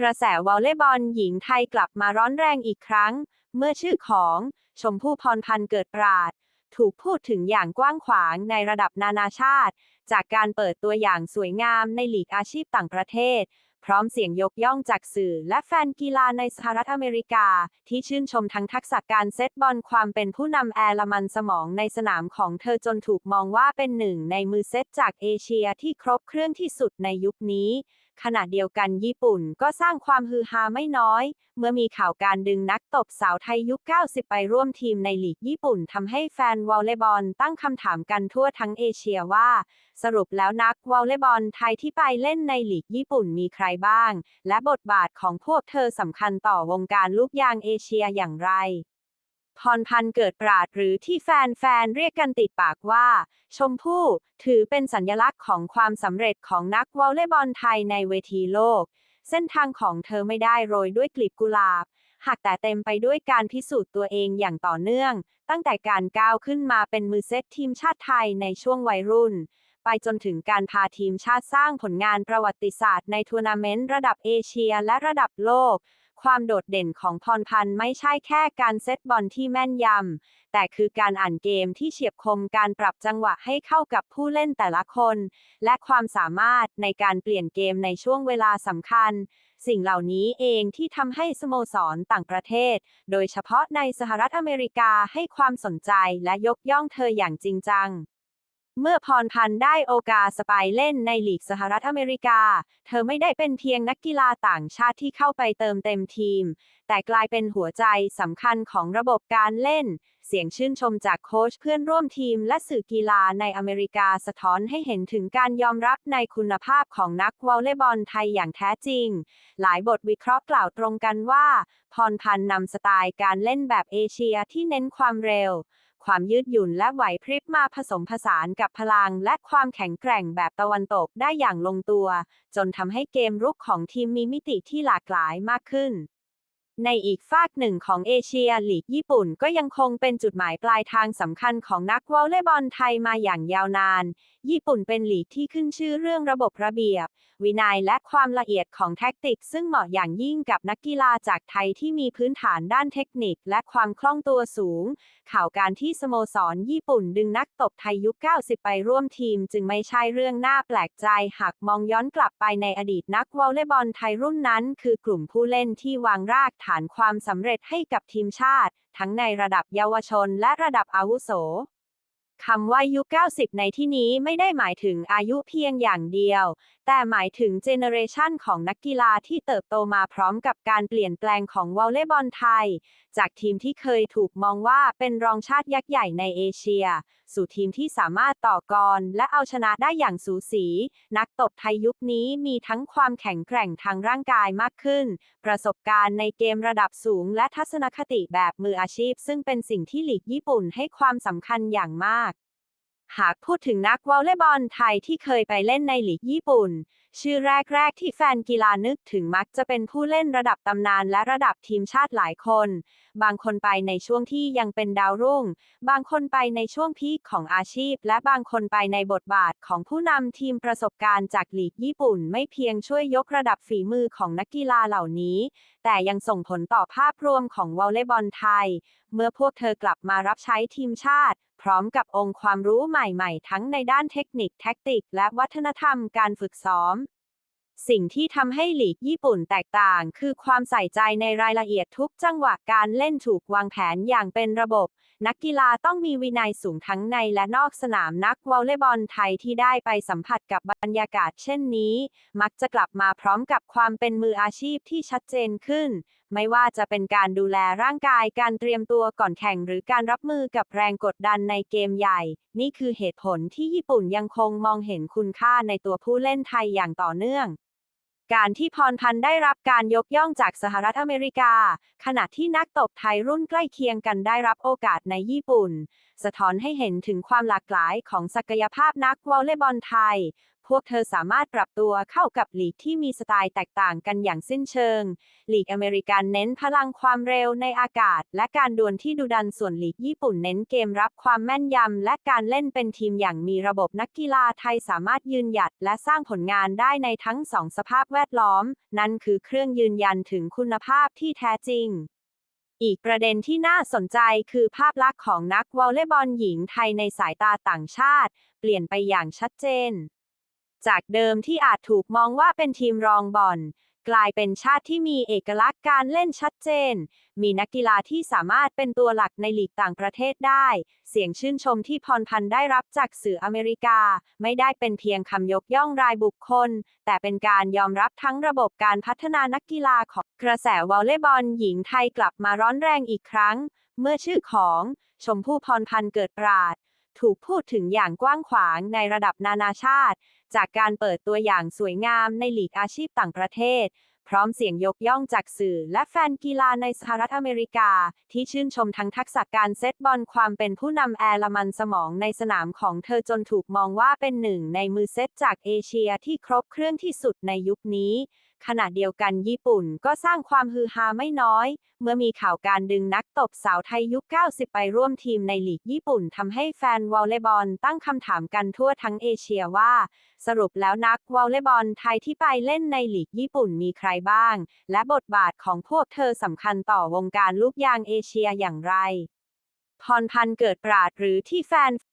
กระแสวอลเลย์บอลหญิงไทยกลับมาร้อนแรงอีกครั้ง เมื่อชื่อของชมพู่พรพันธ์เกิดปราด ถูกพูดถึงอย่างกว้างขวางในระดับนานาชาติ จากการเปิดตัวอย่างสวยงามในลีกอาชีพต่างประเทศ พร้อมเสียงยกย่องจากสื่อและแฟนกีฬาในสหรัฐอเมริกา ที่ชื่นชมทั้งทักษะการเซตบอลความเป็นผู้นำแอร์ลมันสมองในสนามของเธอจนถูกมองว่าเป็นหนึ่งในมือเซตจากเอเชียที่ครบเครื่องที่สุดในยุคนี้ ขณะเดียวกันญี่ปุ่นก็สร้างความฮือฮาไม่น้อย เมื่อมีข่าวการดึงนักตบสาวไทยยุค 90 ไปร่วมทีมในลีกญี่ปุ่นทำให้แฟนวอลเลย์บอลตั้งคำถามกันทั่วทั้งเอเชียว่า สรุปแล้วนักวอลเลย์บอลไทยที่ไปเล่นในลีกญี่ปุ่นมีใครบ้าง และบทบาทของพวกเธอสำคัญต่อวงการลูกยางเอเชียอย่างไร พรพันธ์เกิดปราดหรือที่แฟนๆ เรียกกันติดปากว่า ชมพู่ถือเป็นสัญลักษณ์ของความสำเร็จของนักวอลเลย์บอลไทยในเวทีโลก เส้นทางของเธอไม่ได้โรยด้วยกลีบกุหลาบ หากแต่เต็มไปด้วยการพิสูจน์ตัวเองอย่างต่อเนื่อง ตั้งแต่การก้าวขึ้นมาเป็นมือเซตทีมชาติไทยในช่วงวัยรุ่น ไปจนถึงการพาทีมชาติสร้างผลงานประวัติศาสตร์ในทัวร์นาเมนต์ระดับเอเชียและระดับโลก ความโดดเด่นของพรพันธ์ไม่ใช่แค่การเซตบอลที่แม่นยำ แต่คือการอ่านเกมที่เฉียบคมการปรับจังหวะให้เข้ากับผู้เล่นแต่ละคน และความสามารถในการเปลี่ยนเกมในช่วงเวลาสำคัญ สิ่งเหล่านี้เองที่ทำให้สโมสรต่างประเทศ โดยเฉพาะในสหรัฐอเมริกาให้ความสนใจและยกย่องเธออย่างจริงจัง เมื่อพรพันธ์ได้โอกาสสไปเล่นในลีกสหรัฐอเมริกา เธอไม่ได้เป็นเพียงนักกีฬาต่างชาติที่เข้าไปเติมเต็มทีม แต่กลายเป็นหัวใจสำคัญของระบบการเล่น เสียงชื่นชมจากโค้ชเพื่อนร่วมทีมและสื่อกีฬาในอเมริกาสะท้อนให้เห็นถึงการยอมรับในคุณภาพของนักวอลเลย์บอลไทยอย่างแท้จริง หลายบทวิเคราะห์กล่าวตรงกันว่า พรพันธ์นำสไตล์การเล่นแบบเอเชียที่เน้นความเร็ว ความยืดหยุ่นและไหวพริบมาผสมผสานกับพลังและความแข็งแกร่งแบบตะวันตกได้อย่างลงตัว จนทำให้เกมรุกของทีมมีมิติที่หลากหลายมากขึ้น ในอีกฝากหนึ่งของเอเชียลีกญี่ปุ่นก็ยังคงเป็นจุดหมายปลายทางสำคัญของนักวอลเลย์บอลไทยมาอย่างยาวนาน ญี่ปุ่นเป็นลีกที่ขึ้นชื่อเรื่องระบบระเบียบ วินัยและความละเอียดของแท็กติก ซึ่งเหมาะอย่างยิ่งกับนักกีฬาจากไทยที่มีพื้นฐานด้านเทคนิคและความคล่องตัวสูง ข่าวการที่สโมสรญี่ปุ่นดึงนักตบไทยยุค 90 ไปร่วมทีม จึงไม่ใช่เรื่องน่าแปลกใจหากมองย้อนกลับไปในอดีตนักวอลเลย์บอลไทยรุ่นนั้น คือกลุ่มผู้เล่นที่วางรากฐานความสำเร็จให้กับทีมชาติ ทั้งในระดับเยาวชนและระดับอาวุโส คำว่ายุค 90 ในที่นี้ไม่ได้หมายถึงอายุเพียงอย่างเดียว แต่หมายถึงเจเนอเรชันของนักกีฬาที่เติบโตมาพร้อมกับการเปลี่ยนแปลงของวอลเลย์บอลไทย จากทีมที่เคยถูกมองว่าเป็นรองชาติยักษ์ใหญ่ในเอเชีย สู่ทีมที่สามารถต่อกร และเอาชนะได้อย่างสูสี นักตบไทยยุคนี้มีทั้งความแข็งแกร่งทางร่างกายมากขึ้น ประสบการณ์ในเกมระดับสูง และทัศนคติแบบมืออาชีพ ซึ่งเป็นสิ่งที่หลีกญี่ปุ่นให้ความสำคัญอย่างมาก หากพูดถึงนักวอลเลย์บอลไทยที่เคยไปเล่นในลีกญี่ปุ่นชื่อแรก ๆ ที่แฟนกีฬานึกถึงมักจะเป็นผู้เล่นระดับตำนานและระดับทีมชาติหลายคน บางคนไปในช่วงที่ยังเป็นดาวรุ่ง บางคนไปในช่วงพีคของอาชีพ และบางคนไปในบทบาทของผู้นำทีมประสบการณ์จากลีกญี่ปุ่น ไม่เพียงช่วยยกระดับฝีมือของนักกีฬาเหล่านี้ แต่ยังส่งผลต่อภาพรวมของวอลเลย์บอลไทย เมื่อพวกเธอกลับมารับใช้ทีมชาติพร้อมกับองค์ความรู้ใหม่ ๆ ทั้งในด้านเทคนิคแท็กติก และวัฒนธรรมการฝึกซ้อม สิ่งที่ทำให้หลีกญี่ปุ่นแตกต่าง คือความใส่ใจในรายละเอียดทุกจังหวะการเล่นถูกวางแผนอย่างเป็นระบบ นักกีฬาต้องมีวินัยสูงทั้งในและนอกสนามนักวอลเลย์บอลไทยที่ได้ไปสัมผัสกับบรรยากาศเช่นนี้ มักจะกลับมาพร้อมกับความเป็นมืออาชีพที่ชัดเจนขึ้น ไม่ว่าจะเป็นการดูแลร่างกายการเตรียมตัวก่อนแข่งหรือการรับมือกับแรงกดดันในเกมใหญ่ นี่คือเหตุผลที่ญี่ปุ่นยังคงมองเห็นคุณค่าในตัวผู้เล่นไทยอย่างต่อเนื่อง การที่พรพันธ์ได้รับการยกย่องจากสหรัฐอเมริกา ขณะที่นักตบไทยรุ่นใกล้เคียงกันได้รับโอกาสในญี่ปุ่น สะท้อนให้เห็นถึงความหลากหลายของศักยภาพนักวอลเลย์บอลไทย พวกเธอสามารถปรับตัวเข้ากับลีกที่มีสไตล์แตกต่างกันอย่างสิ้นเชิง ลีกอเมริกันเน้นพลังความเร็วในอากาศ และการดวลที่ดุดันส่วนลีกญี่ปุ่นเน้นเกมรับความแม่นยำ และการเล่นเป็นทีมอย่างมีระบบนักกีฬาไทยสามารถยืนหยัด และสร้างผลงานได้ในทั้งสองสภาพแวดล้อม นั่นคือเครื่องยืนยันถึงคุณภาพที่แท้จริงอีกประเด็นที่น่าสนใจคือภาพลักษณ์ของนักวอลเลย์บอลหญิงไทยในสายตาต่างชาติ เปลี่ยนไปอย่างชัดเจน จากเดิมที่อาจถูกมองว่าเป็นทีมรองบอลกลายเป็นชาติที่มีเอกลักษณ์การเล่นชัดเจน มีนักกีฬาที่สามารถเป็นตัวหลักในลีกต่างประเทศได้ เสียงชื่นชมที่พรพันธ์ได้รับจากสื่ออเมริกา ไม่ได้เป็นเพียงคำยกย่องรายบุคคล แต่เป็นการยอมรับทั้งระบบการพัฒนานักกีฬาของกระแสวอลเลย์บอลหญิงไทยกลับมาร้อนแรงอีกครั้ง เมื่อชื่อของ ชมพู่พรพันธ์เกิดปราดถูกพูดถึงอย่างกว้างขวางในระดับนานาชาติ จากการเปิดตัวอย่างสวยงามในหลีกอาชีพต่างประเทศ พร้อมเสียงยกย่องจากสื่อและแฟนกีฬาในสหรัฐอเมริกา ที่ชื่นชมทั้งทักษะการเซตบอลความเป็นผู้นำแอร์ละมันสมองในสนามของเธอจนถูกมองว่าเป็นหนึ่งในมือเซตจากเอเชียที่ครบเครื่องที่สุดในยุคนี้ ขณะเดียวกันญี่ปุ่นก็สร้างความฮือฮาไม่น้อย เมื่อมีข่าวการดึงนักตบสาวไทยยุค 90 ไปร่วมทีมในลีกญี่ปุ่นทำให้แฟนวอลเลย์บอลตั้งคำถามกันทั่วทั้งเอเชียว่า สรุปแล้วนักวอลเลย์บอลไทยที่ไปเล่นในลีกญี่ปุ่นมีใครบ้าง และบทบาทของพวกเธอสำคัญต่อวงการลูกยางเอเชียอย่างไร พรพันธ์เกิดปราดหรือที่แฟน